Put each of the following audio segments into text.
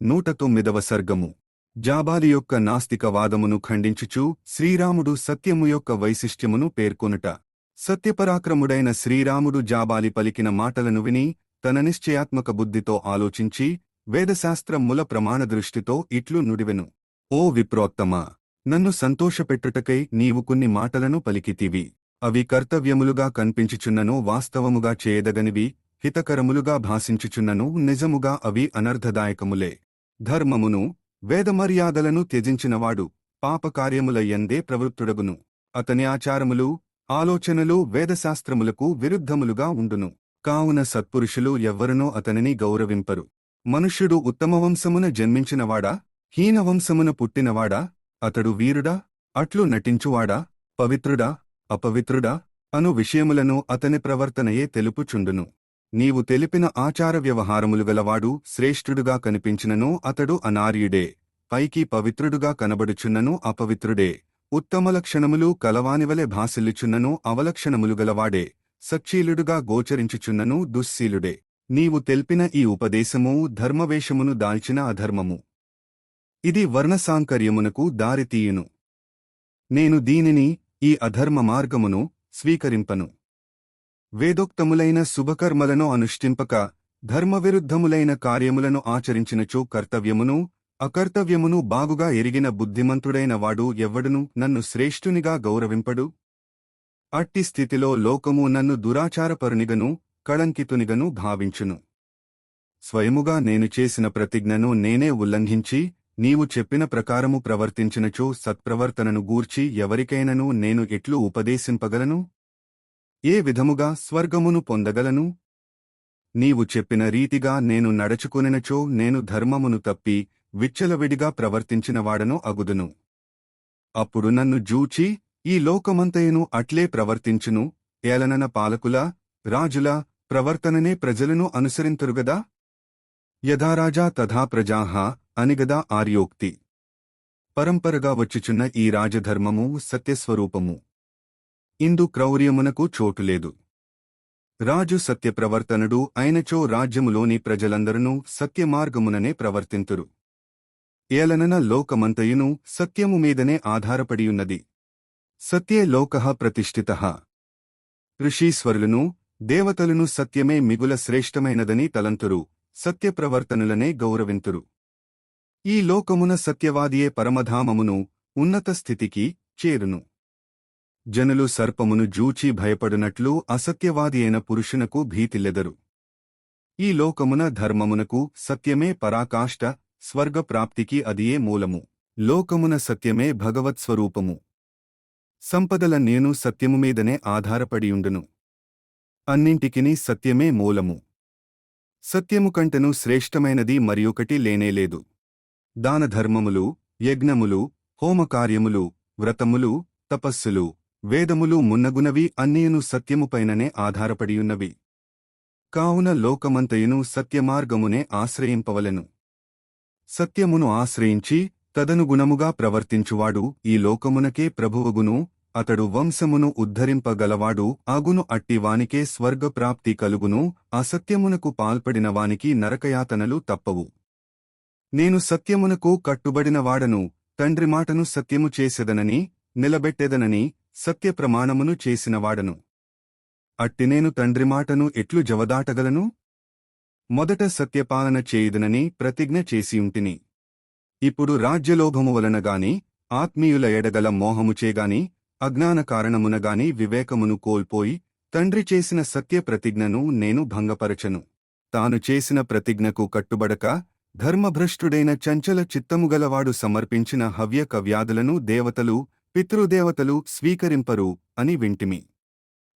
నూట తొమ్మిదవ సర్గము. జాబాలి యొక్క నాస్తికవాదమును ఖండించుచు శ్రీరాముడు సత్యము యొక్క వైశిష్ట్యమును పేర్కొనుట. సత్యపరాక్రముడైన శ్రీరాముడు జాబాలి పలికిన మాటలను విని తన నిశ్చయాత్మక బుద్ధితో ఆలోచించి వేదశాస్త్రం మూల ప్రమాణ దృష్టితో ఇట్లు నుడివెను. ఓ విప్రోత్తమా! నన్ను సంతోషపెట్టుటకై నీవు కొన్ని మాటలను పలికితివి. అవి కర్తవ్యములుగా కనిపించుచున్నను వాస్తవముగా చేయదగనివి హితకరములుగా భాషించుచున్నను నిజముగా అవి అనర్ధదాయకములే. ధర్మమును వేదమర్యాదలను త్యజించినవాడు పాపకార్యముల యందే ప్రవృత్తుడగును. అతని ఆచారములు ఆలోచనలు వేదశాస్త్రములకు విరుద్ధములుగా ఉండును. కావున సత్పురుషులు ఎవ్వరునో అతనిని గౌరవింపరు. మనుష్యుడు ఉత్తమవంశమున జన్మించినవాడా? హీనవంశమున పుట్టినవాడా? అతడు వీరుడా? అట్లు నటించువాడా? పవిత్రుడా? అపవిత్రుడా? అను విషయములను అతని ప్రవర్తనయే తెలుపుచుండును. నీవు తెలిపిన ఆచార వ్యవహారములు గలవాడు శ్రేష్ఠుడుగా కనిపించినను అతడు అనార్యుడే. పైకి పవిత్రుడుగా కనబడుచున్నను అపవిత్రుడే. ఉత్తమ లక్షణములు కలవానివలె భాసిల్లుచున్నను అవలక్షణములు గలవాడే. సచ్చీలుడుగా గోచరించుచున్నను దుశ్శీలుడే. నీవు తెల్పిన ఈ ఉపదేశము ధర్మవేషమును దాల్చిన అధర్మము. ఇది వర్ణసాంకర్యమునకు దారితీయును. నేను దీనిని ఈ అధర్మ మార్గమును స్వీకరింపను. వేదోక్తములైన శుభకర్మలను అనుష్ఠింపక ధర్మవిరుద్ధములైన కార్యములను ఆచరించినచో కర్తవ్యమును అకర్తవ్యమును బాగుగా ఎరిగిన బుద్ధిమంతుడైన వాడు ఎవ్వడును నన్ను శ్రేష్ఠునిగా గౌరవింపడు? అట్టి స్థితిలో లోకము నన్ను దురాచారపరునిగను కళంకితునిగను భావించును. స్వయముగా నేను చేసిన ప్రతిజ్ఞను నేనే ఉల్లంఘించి నీవు చెప్పిన ప్రకారము ప్రవర్తించినచో సత్ప్రవర్తనను గూర్చి ఎవరికైనను నేను ఎట్లు ఉపదేశింపగలను? ఏ విధముగా స్వర్గమును పొందగలను? నీవు చెప్పిన రీతిగా నేను నడచుకొనినచో నేను ధర్మమును తప్పి విచ్చలవిడిగా ప్రవర్తించినవాడను అగుదును. అప్పుడు నన్ను జూచి ఈ లోకమంతయును అట్లే ప్రవర్తించును. ఏలనన పాలకుల రాజుల ప్రవర్తననే ప్రజలను అనుసరింతురుగదా? యథారాజా తథా ప్రజాహ అనిగదా ఆర్యోక్తి. పరంపరగా వచ్చుచున్న ఈ రాజధర్మము సత్యస్వరూపము. ఇందు క్రౌర్యమునకు చోటులేదు రాజు సత్యప్రవర్తనుడు అయినచో రాజ్యములోని ప్రజలందరూ సత్యమార్గముననే ప్రవర్తింతురు. ఏలనన లోకమంతయును సత్యము మీదనే ఆధారపడియున్నది. సత్యే లోక ప్రతిష్ఠిత. ఋషీశ్వరులను దేవతలను సత్యమే మిగుల శ్రేష్టమైనదని తలంతురు సత్యప్రవర్తనులనే గౌరవింతురు. ఈ లోకమున సత్యవాదియే పరమధామమును ఉన్నత స్థితికి చేరును. జనులు సర్పమును జూచి భయపడునట్లు అసత్యవాది అయిన పురుషునకు భీతిల్లెదరు. ఈ లోకమున ధర్మమునకు సత్యమే పరాకాష్ట స్వర్గప్రాప్తికి అదియే మూలము. లోకమున సత్యమే భగవత్స్వరూపము. సంపదల నేను సత్యము మీదనే ఆధారపడియుండును. అన్నింటికిని సత్యమే మూలము. సత్యము కంటెను శ్రేష్టమైనది మరియొకటి లేనేలేదు దానధర్మములు యజ్ఞములు హోమకార్యములు వ్రతములు తపస్సులు వేదములు మున్నగునవి అన్నీయును సత్యముపైననే ఆధారపడియున్నవి. కావున లోకమంతయును సత్యమార్గమునే ఆశ్రయింపవలెను. సత్యమును ఆశ్రయించి తదనుగుణముగా ప్రవర్తించువాడు ఈ లోకమునకే ప్రభువుగును అతడు వంశమును ఉద్ధరింపగలవాడు అగును అట్టివానికే స్వర్గప్రాప్తి కలుగును అసత్యమునకు పాల్పడిన వానికి నరకయాతనలు తప్పవు. నేను సత్యమునకు కట్టుబడినవాడను తండ్రి మాటను సత్యము చేసెదనని నిలబెట్టెదనని సత్యప్రమాణమును చేసినవాడను. అట్టి నేను తండ్రి మాటను ఎట్లు జవదాటగలను? మొదట సత్యపాలన చేయుదనని ప్రతిజ్ఞ చేసియుంటిని. ఇప్పుడు రాజ్యలోభము వలనగాని ఆత్మీయుల ఎడగల మోహముచేగాని అజ్ఞాన కారణమునగాని వివేకమును కోల్పోయి తండ్రి చేసిన సత్య ప్రతిజ్ఞను నేను భంగపరచను. తాను చేసిన ప్రతిజ్ఞకు కట్టుబడక ధర్మభ్రష్టుడైన చంచల చిత్తముగలవాడు సమర్పించిన హవ్యక వ్యాధులను దేవతలు పితృదేవతలు స్వీకరింపరు అని వింటిమి.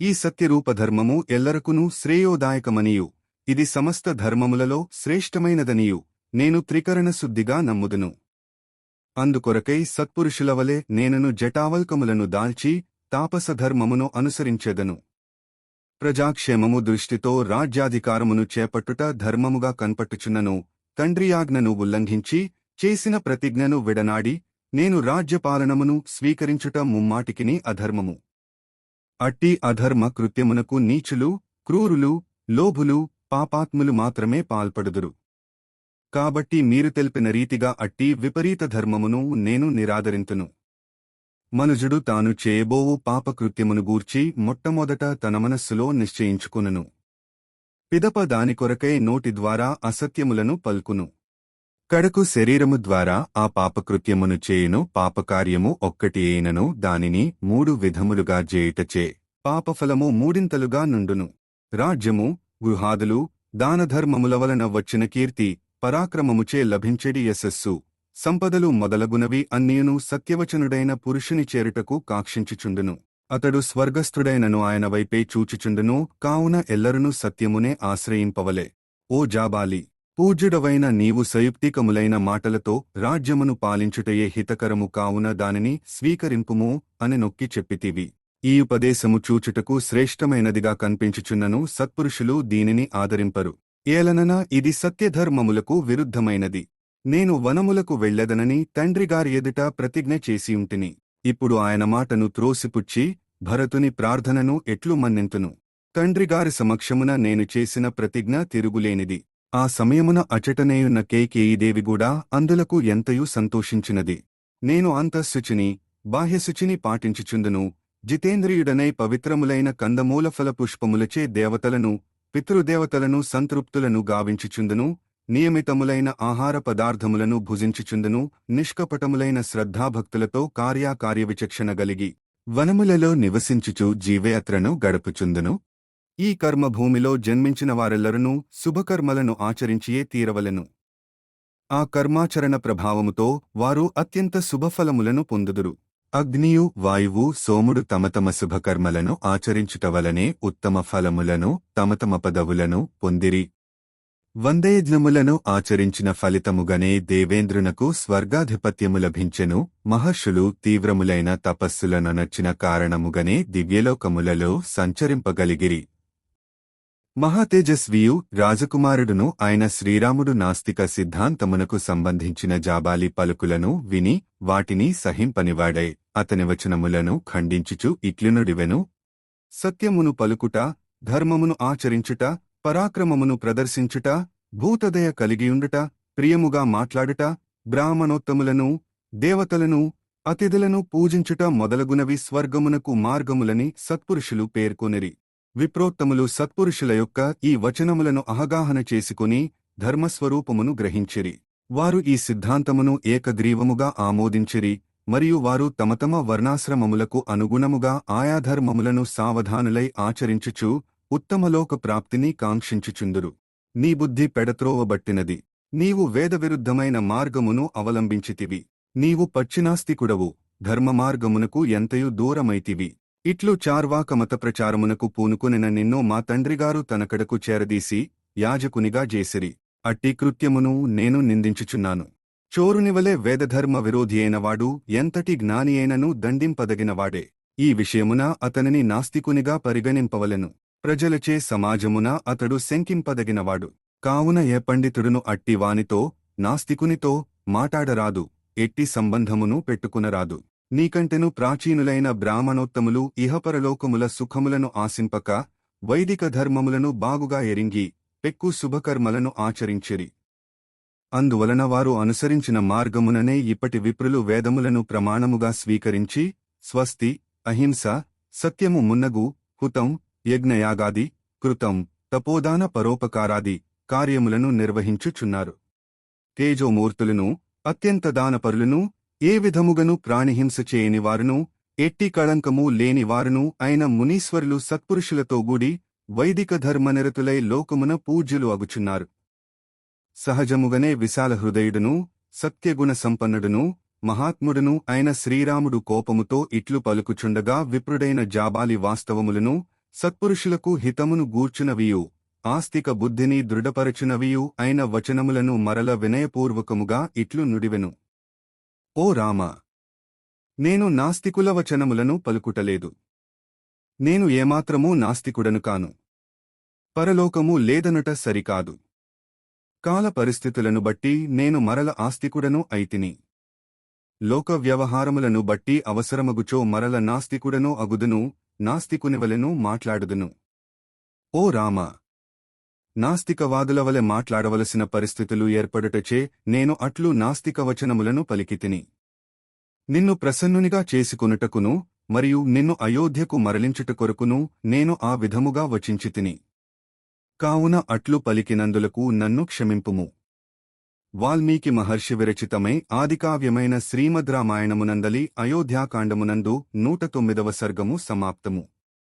ఈ సత్యరూపధర్మము ఎల్లరకునూ శ్రేయోదాయకమనియు. ఇది సమస్త ధర్మములలో శ్రేష్టమైనదనియు. నేను త్రికరణ శుద్ధిగా నమ్ముదును. అందుకొరకై సత్పురుషులవలే నేనను జటావల్కములను దాల్చి తాపసధర్మమును అనుసరించెదను. ప్రజాక్షేమము దృష్టితో రాజ్యాధికారమును చేపట్టుట ధర్మముగా కన్పట్టుచున్నను. తండ్రియాజ్ఞను ఉల్లంఘించి చేసిన ప్రతిజ్ఞను విడనాడి నేను రాజ్యపాలనమును స్వీకరించుట ముమ్మాటికిని అధర్మము. అట్టి అధర్మ కృత్యమునకు నీచులు క్రూరులు లోభులు పాపాత్ములు మాత్రమే పాల్పడుదురు. కాబట్టి మీరు తెలిపిన రీతిగా అట్టి విపరీత ధర్మమును నేను నిరాదరింతును. మనుజుడు తాను చేయబోవు పాపకృత్యమును గూర్చి మొట్టమొదట తన మనస్సులో నిశ్చయించుకునును. పిదప దాని కొరకై నోటి ద్వారా అసత్యములను పల్కును. కడకు శరీరము ద్వారా ఆ పాపకృత్యమును చేయును పాపకార్యము ఒక్కటి అయినను దానిని మూడు విధములుగా చేయుటచే. పాపఫలము మూడింతలుగా నుండును. రాజ్యము గుహాదులు దానధర్మముల వలన వచ్చిన కీర్తి పరాక్రమముచే లభించెడి యశస్సు. సంపదలు మొదలగునవి అన్నియును సత్యవచనుడైన పురుషుని చేరుటకు కాక్షించుచుండును. అతడు స్వర్గస్థుడైనను ఆయన వైపే చూచుచుండును కావున ఎల్లరును సత్యమునే ఆశ్రయింపవలే. ఓ జాబాలి! పూజ్యుడవైన నీవు సయుక్తికములైన మాటలతో రాజ్యమును పాలించుటయే హితకరము కావున దానిని స్వీకరింపుము అని నొక్కి చెప్పితివి. ఈ ఉపదేశము చూచుటకు శ్రేష్టమైనదిగా కనిపించుచున్నను సత్పురుషులు దీనిని ఆదరింపరు. ఏలనన ఇది సత్యధర్మములకు విరుద్ధమైనది. నేను వనములకు వెళ్ళెదనని తండ్రిగారి ఎదుట ప్రతిజ్ఞ చేసియుంటిని ఇప్పుడు ఆయన మాటను త్రోసిపుచ్చి భరతుని ప్రార్థనను ఎట్లు మన్నింతును? తండ్రిగారి సమక్షమున నేను చేసిన ప్రతిజ్ఞ తిరుగులేనిది. ఆ సమయమున అచటనేయున్న కేకేయీదేవి కూడా అందులకు ఎంతయూ సంతోషించినది. నేను అంతఃశుచిని బాహ్యశుచిని పాటించుచుందును. జితేంద్రియుడనై పవిత్రములైన కందమూలఫల పుష్పములచే దేవతలను పితృదేవతలను సంతృప్తులను గావించుచుందును. నియమితములైన ఆహార పదార్థములను భుజించుచుందును. నిష్కపటములైన శ్రద్ధాభక్తులతో కార్యాకార్య విచక్షణ గలిగి వనములలో నివసించుచు జీవయాత్రను గడుపుచుందును. ఈ కర్మభూమిలో జన్మించిన వారెల్లరనూ శుభకర్మలను ఆచరించియే తీరవలెను. ఆ కర్మాచరణ ప్రభావముతో వారు అత్యంత శుభఫలములను పొందుదురు. అగ్నియు వాయువు సోముడు తమ తమ శుభకర్మలను ఆచరించుట వలనే ఉత్తమ ఫలములను తమ తమ పదవులను పొందిరి. వందయజ్ఞములను ఆచరించిన ఫలితముగనే దేవేంద్రునకు స్వర్గాధిపత్యము లభించెను. మహర్షులు తీవ్రములైన తపస్సులనొనర్చిన కారణముగనే దివ్యలోకములలో సంచరింపగలిగిరి. మహాతేజస్వియు రాజకుమారుడును ఆయన శ్రీరాముడు నాస్తిక సిద్ధాంతమునకు సంబంధించిన జాబాలి పలుకులను విని వాటిని సహింపనివాడై అతని వచనములను ఖండించుచు ఇట్లునుడివెను సత్యమును పలుకుట ధర్మమును ఆచరించుట పరాక్రమమును ప్రదర్శించుట భూతదయ కలిగియుండుట ప్రియముగా మాట్లాడుట బ్రాహ్మణోత్తములను దేవతలను అతిథులను పూజించుట మొదలగునవి స్వర్గమునకు మార్గములని సత్పురుషులు పేర్కొనిరి. విప్రోత్తములు సత్పురుషుల యొక్క ఈ వచనములను అవగాహన చేసుకుని ధర్మస్వరూపమును గ్రహించిరి. వారు ఈ సిద్ధాంతమును ఏకగ్రీవముగా ఆమోదించిరి మరియు వారు తమతమ వర్ణాశ్రమములకు అనుగుణముగా ఆయా ధర్మములను సావధానులై ఆచరించుచు ఉత్తమలోక ప్రాప్తిని కాంక్షించుచుందురు. నీ బుద్ధి పెడత్రోవబట్టినది. నీవు వేదవిరుద్ధమైన మార్గమును అవలంబించితివి. నీవు పచ్చినాస్తికుడవు. ధర్మమార్గమునకు ఎంతయు దూరమైతివి. ఇట్లు చార్వాక మత ప్రచారమునకు పూనుకునిన నిన్నో మా తండ్రిగారు తనకడకు చేరదీసి యాజకునిగా జేసిరి. అట్టి కృత్యమును నేను నిందించుచున్నాను. చోరునివలే వేదధర్మ విరోధియైనవాడు ఎంతటి జ్ఞాని అయినను దండింపదగినవాడే. ఈ విషయమున అతనిని నాస్తికునిగా పరిగణింపవలెను. ప్రజలచే సమాజమున అతడు శంకింపదగినవాడు. కావున ఏ పండితుడును అట్టి వానితో నాస్తికునితో మాటాడరాదు. ఎట్టి సంబంధమును పెట్టుకునరాదు. నీకంటెను ప్రాచీనులైన బ్రాహ్మణోత్తములు ఇహపరలోకముల సుఖములను ఆశింపక వైదిక ధర్మములను బాగుగా ఎరింగి పెక్కు శుభకర్మలను ఆచరించిరి. అందువలన వారు అనుసరించిన మార్గముననే ఇప్పటి విప్రులు వేదములను ప్రమాణముగా స్వీకరించి స్వస్తి అహింస సత్యము మున్నగు హుతం యజ్ఞయాగాది కృతం తపోదాన పరోపకారాది కార్యములను నిర్వహించుచున్నారు. తేజోమూర్తులను అత్యంత దానపరులను ఏ విధముగను ప్రాణిహింస చేయని వారును ఎట్టి కళంకము లేని వారును అయిన మునీశ్వరులు సత్పురుషులతో గూడి వైదిక ధర్మనిరతులై లోకమున పూజ్యులు అగుచున్నారు. సహజముగనే విశాల హృదయుడును సత్యగుణ సంపన్నుడును మహాత్ముడును అయిన శ్రీరాముడు కోపముతో ఇట్లు పలుకుచుండగా విప్రుడైన జాబాలి వాస్తవములను సత్పురుషులకు హితమును గూర్చునవియు ఆస్తిక బుద్ధిని దృఢపరచునవియు అయిన వచనములను మరల వినయపూర్వకముగా ఇట్లు నుడివెను. ఓ రామ! నేను నాస్తికుల వచనములను పలుకుటలేదు. నేను ఏమాత్రమూ నాస్తికుడను కాను. పరలోకము లేదనుట సరికాదు. కాల పరిస్థితులను బట్టి నేను మరల ఆస్తికుడను అయితిని. లోక వ్యవహారములను బట్టి అవసరమగుచో మరల నాస్తికుడను అగుదును నాస్తికునివలను మాట్లాడుదును. ఓ రామ! నాస్తికవాదుల వలె మాట్లాడవలసిన పరిస్థితులు ఏర్పడుటచే నేను అట్లు నాస్తిక వచనములను పలికితిని. నిన్ను ప్రసన్నునిగా చేసుకొనుటకును మరియు నిన్ను అయోధ్యకు మరలించుట కొరకును నేను ఆ విధముగా వచించితిని. కావున అట్లు పలికినందులకు నన్ను క్షమింపుము. వాల్మీకి మహర్షి విరచితమై ఆదికావ్యమైన శ్రీమద్ రామాయణమునందలి అయోధ్యాకాండమునందు నూట తొమ్మిదవ సర్గము సమాప్తము.